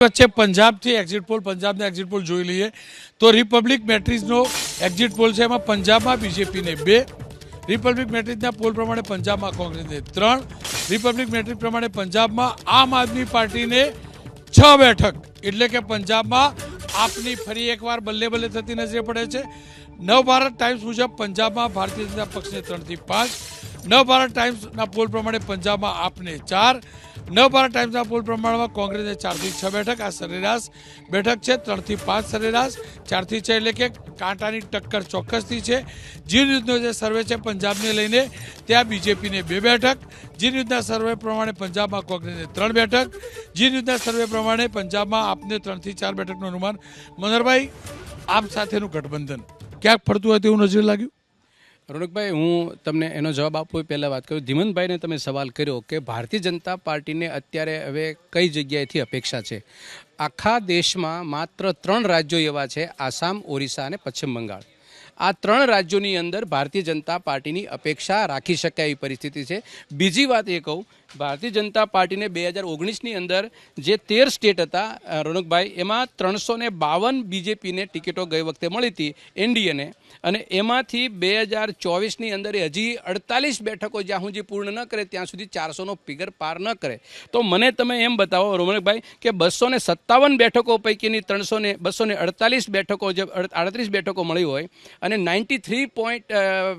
વચ્ચે પંજાબથી exit poll પંજાબના એક્ઝિટ પોલ જોઈ લઈએ. તો રિપબ્લિક મેટ્રિક્સનો એક્ઝિટ પોલ છે, એમાં પંજાબમાં બીજેપીને બે રિપબ્લિક મેટ્રિક્સના પોલ પ્રમાણે પંજાબમાં કોંગ્રેસને ત્રણ રિપબ્લિક મેટ્રિક પ્રમાણે પંજાબમાં આમ આદમી પાર્ટીને છ બેઠક. એટલે કે પંજાબમાં આપની ફરી એકવાર બલ્લે બલ્લે થતી નજરે પડે છે. નવ ભારત ટાઈમ્સ મુજબ પંજાબમાં ભારતીય જનતા પક્ષને ત્રણથી પાંચ નવ ભારત ટાઈમ્સના પોલ પ્રમાણે પંજાબમાં આપને ચાર નવ ભારત ટાઈમ્સના પોલ પ્રમાણમાં કોંગ્રેસે ચારથી છ બેઠક, આ સરેરાશ બેઠક છે, ત્રણથી પાંચ સરેરાશ, ચારથી છ એટલે કે કાંટાની ટક્કર ચોક્કસથી છે. જી ન્યૂઝનો જે સર્વે છે પંજાબને લઈને, ત્યાં બીજેપીને બે બેઠક જી ન્યૂઝના સર્વે પ્રમાણે પંજાબમાં કોંગ્રેસને ત્રણ બેઠક જી ન્યૂઝના સર્વે પ્રમાણે પંજાબમાં આપને ત્રણથી ચાર બેઠકનું અનુમાન. મનહરભાઈ, આપ સાથેનું ગઠબંધન ક્યાંક ફરતું હોય તેવું નજરે લાગ્યું? રોનકભાઈ, હું તમને એનો જવાબ આપું પહેલાં વાત કરું. ધીમનભાઈને તમે સવાલ કર્યો કે ભારતીય જનતા પાર્ટીને અત્યારે હવે કઈ જગ્યાએથી અપેક્ષા છે? આખા દેશમાં માત્ર ત્રણ રાજ્યો એવા છે, આસામ, ઓરિસ્સા અને પશ્ચિમ બંગાળ. આ ત્રણ રાજ્યોની અંદર ભારતીય જનતા પાર્ટીની અપેક્ષા રાખી શકાય એવી પરિસ્થિતિ છે. બીજી વાત એ કહું ભારતીય જનતા પાર્ટીને બે હજાર ઓગણીસની અંદર જે તેર સ્ટેટ હતા રોનકભાઈ, એમાં ત્રણસો ને બાવન બીજેપીને ટિકિટો ગઈ વખતે મળી હતી, એનડીએને. અને એમાંથી બે હજાર ચોવીસની અંદર હજી અડતાલીસ બેઠકો જ્યાં સુધી પૂર્ણ ન કરે, ત્યાં સુધી ચારસોનો ફિગર પાર ન કરે. તો મને તમે એમ બતાવો, રોનકભાઈ, કે બસો ને સત્તાવન બેઠકો પૈકીની ત્રણસો ને, બસો ને અડતાલીસ બેઠકો જે આડત્રીસ બેઠકો મળી હોય અને ninety three point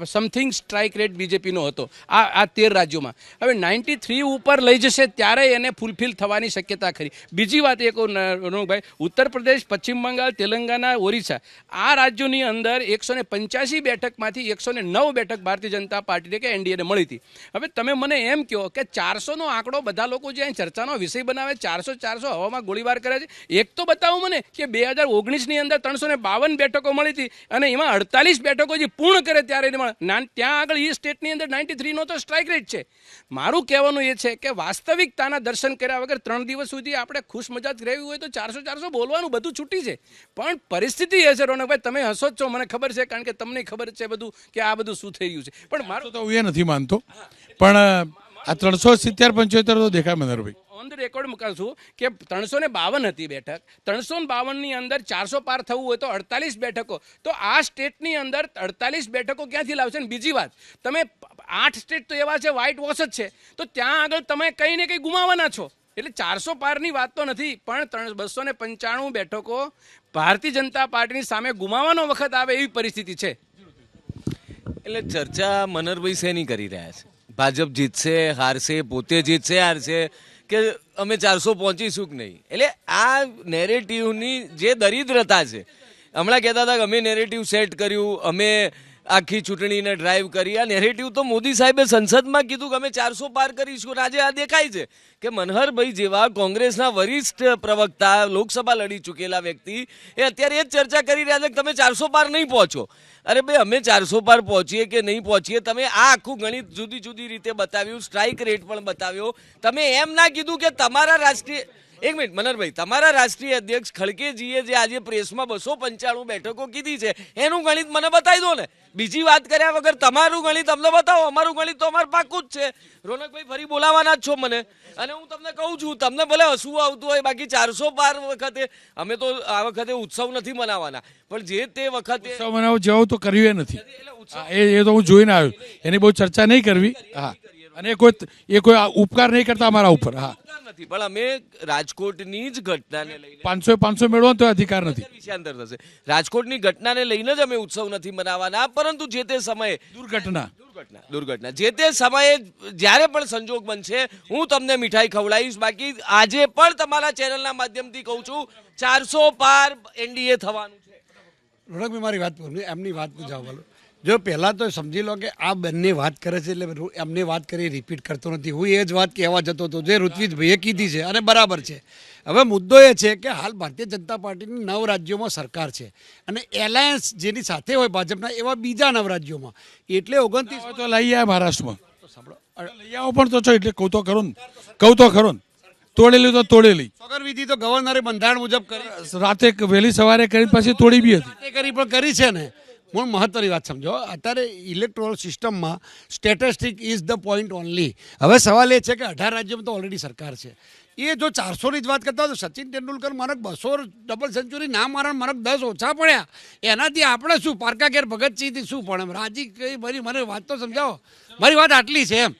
something strike rate બીજેપીનો હતો, આ આ તેર રાજ્યોમાં. હવે નાઇન્ટી થ્રી ઉપર લઈ જશે ત્યારે એને ફૂલફિલ થવાની શક્યતા ખરી બીજી વાત એ કહું રોનકભાઈ ઉત્તર પ્રદેશ, પશ્ચિમ બંગાળ તેલંગાના ઓરિસ્સા, આ રાજ્યોની અંદર એકસો ને પંચ્યાસી બેઠકમાંથી એકસો ને નવ બેઠક ભારતીય જનતા પાર્ટીને કે એનડીએને મળી હતી હવે તમે મને એમ કહો કે ચારસોનો આંકડો બધા લોકો જે અહીં ચર્ચાનો વિષય બનાવે, ચારસો ચારસો હવામાં ગોળીબાર કરે છે, એક તો બતાવો મને કે બે હજાર ઓગણીસની અંદર ત્રણસો ને બાવન બેઠકો મળી હતી અને એમાં અડતાલીસ બેઠકો જે પૂર્ણ કરે ત્યારે. ત્યાં આગળ એ સ્ટેટની અંદર નાઇન્ટી થ્રીનો તો સ્ટ્રાઇક રેટ છે મારું કહેવાનું એ છે કે વાસ્તવિકતાના દર્શન કર્યા વગર ત્રણ દિવસ સુધી આપણે ખુશ મજાજ રહેવી હોય તો ચારસો ચારસો બોલવાનું બધું છૂટી છે પણ પરિસ્થિતિ એ છે રોનકભાઈ તમે હસો જ છો મને ખબર છે કારણ કે તમને ખબર છે બધું કે આ બધું શું થઈ રહ્યું છે. પણ મારું તો હું એ નથી માનતો. પણ આ ત્રણસો સિત્તેર પંચોતેર તો દેખાય મનહરભાઈ ઓન ધ રેકોર્ડ મૂકું છું કે ત્રણસો ને બાવન હતી બેઠક. ત્રણસો ને બાવનની અંદર ચારસો પાર થવું હોય તો અડતાલીસ બેઠકો. તો આ સ્ટેટની અંદર અડતાલીસ બેઠકો ક્યાંથી લાવશે ને બીજી વાત. તમે આઠ સ્ટેટ તો એવા છે વ્હાઇટ વોશ જ છે. તો ત્યાં આગળ તમે કંઈ ને કંઈ ગુમાવવાના છો. એટલે ચારસો પારની વાત તો નથી, પણ ત્રણ બસો ને પંચાણું બેઠકો ભારતીય જનતા પાર્ટીની સામે ગુમાવવાનો વખત આવે એવી પરિસ્થિતિ છે. એટલે ચર્ચા મનરભાઈ શેની કરી રહ્યા છે? ભાજપ જીતશે, હારશે, પોતે જીતશે, હારશે, કે અમે ચારસો પહોંચીશું કે નહીં? એટલે આ નેરેટિવની જે દરિદ્રતા છે, હમણાં કહેતા હતા કે અમે નેરેટિવ સેટ કર્યું, અમે આખી ચૂંટણીને ડ્રાઈવ કરી આ નેરેટિવ તો મોદી સાહેબે સંસદમાં કીધું કે અમે ચારસો પાર કરીશું. આજે આ દેખાય છે કે મનહરભાઈ જેવા કોંગ્રેસના વરિષ્ઠ પ્રવક્તા, લોકસભા લડી ચૂકેલા વ્યક્તિ એ અત્યારે એ જ ચર્ચા કરી રહ્યા છે કે તમે ચારસો પાર નહીં પહોંચો. અરે ભાઈ, અમે ચારસો પાર પહોંચીએ કે નહીં પહોંચીએ? તમે આ આખું ગણિત જુદી જુદી રીતે બતાવ્યું સ્ટ્રાઇક રેટ પણ બતાવ્યો. તમે એમ ના કીધું કે તમારા રાષ્ટ્રીય એક મિનિટ મનરભાઈ તમારા રાષ્ટ્રીય અધ્યક્ષ ખડકેજીએ જે આજે પ્રેસમાં બસો પંચાણું બેઠકો કીધી છે, એનું ગણિત મને બતાવી દો ને. બીજી વાત કર્યા વગર તમારું ગણિત અમને બતાવો, અમારું ગણિત તો અમારું પાકું જ છે. રોનકભાઈ, ફરી બોલાવાના જ છો મને. અને હું તમને કહું છું, તમને ભલે હસવું આવતું હોય, બાકી ચારસો પાર વખતે અમે તો આ વખતે ઉત્સવ નથી મનાવવાના પણ જે તે વખતે ઉત્સવ મનાવો, જેવું તો કર્યું એ નથી. એ એ તો હું જોઈને આવ્યો. એની બહુ ચર્ચા નહીં કરવી. હા. અને કોઈ એ કોઈ ઉપકાર નહીં કરતા અમારા ઉપર. હા. નથી પણ અમે રાજકોટની જ ઘટનાને લઈને પાંચસો પાંચસો મેળવો તો અધિકાર નથી. વિષયાંતર થશે. રાજકોટની ઘટનાને લઈને જ અમે ઉત્સવ નથી મનાવવાના પરંતુ જે તે સમયે દુર્ઘટના. દુર્ઘટના દુર્ઘટના. જે તે સમયે જ્યારે પણ સંજોગ બનશે હું તમને મીઠાઈ ખવડાવીશ. બાકી આજે પણ તમારા ચેનલના માધ્યમથી કહું છું ચારસો પાર એનડીએ થવાનું. રોનકભાઈ મારી વાત એમની વાત જવાબ બોલો. જો પહેલાં તો સમજી લો કે આ બંને વાત કરે છે એટલે એમને વાત કરી રિપીટ કરતો નથી. હું એ જ વાત કહેવા જતો હતો જે ઋત્વિજભાઈએ કીધી છે અને બરાબર છે. હવે મુદ્દો એ છે કે હાલ ભારતીય જનતા પાર્ટીની નવ રાજ્યોમાં સરકાર છે. અને એલાયન્સ જેની સાથે હોય ભાજપના એવા બીજા નવ રાજ્યોમાં. એટલે ઓગણત્રીસ તો લઈ આવ્યા મહારાષ્ટ્રમાં. લઈ આવો પણ તો છો એટલે કહું તો ખરું કહું તો ખરું ને. તોડેલી તો તોડેલી. સગર વિધિ તો ગવર્નરે બંધારણ મુજબ કરી. રાતે વહેલી સવારે કરી પછી તોડી બી હતી. કરી પણ કરી છે ને. પણ મહત્વની વાત સમજો. અત્યારે ઇલેક્ટ્રોલ સિસ્ટમમાં statistic is the point only હવે સવાલ એ છે કે અઢાર રાજ્યોમાં તો ઓલરેડી સરકાર છે. એ જો ચારસોની જ વાત કરતા હોય તો સચિન તેંડુલકર મારક બસો ડબલ સેન્ચુરી ના મારા મારક દસ ઓછા પડ્યા. એનાથી આપણે શું પારકા ઘેર ભગતસિંહથી શું પણ એમ? રાજી કઈ મારી મને વાત તો સમજાવો. મારી વાત આટલી છે એમ.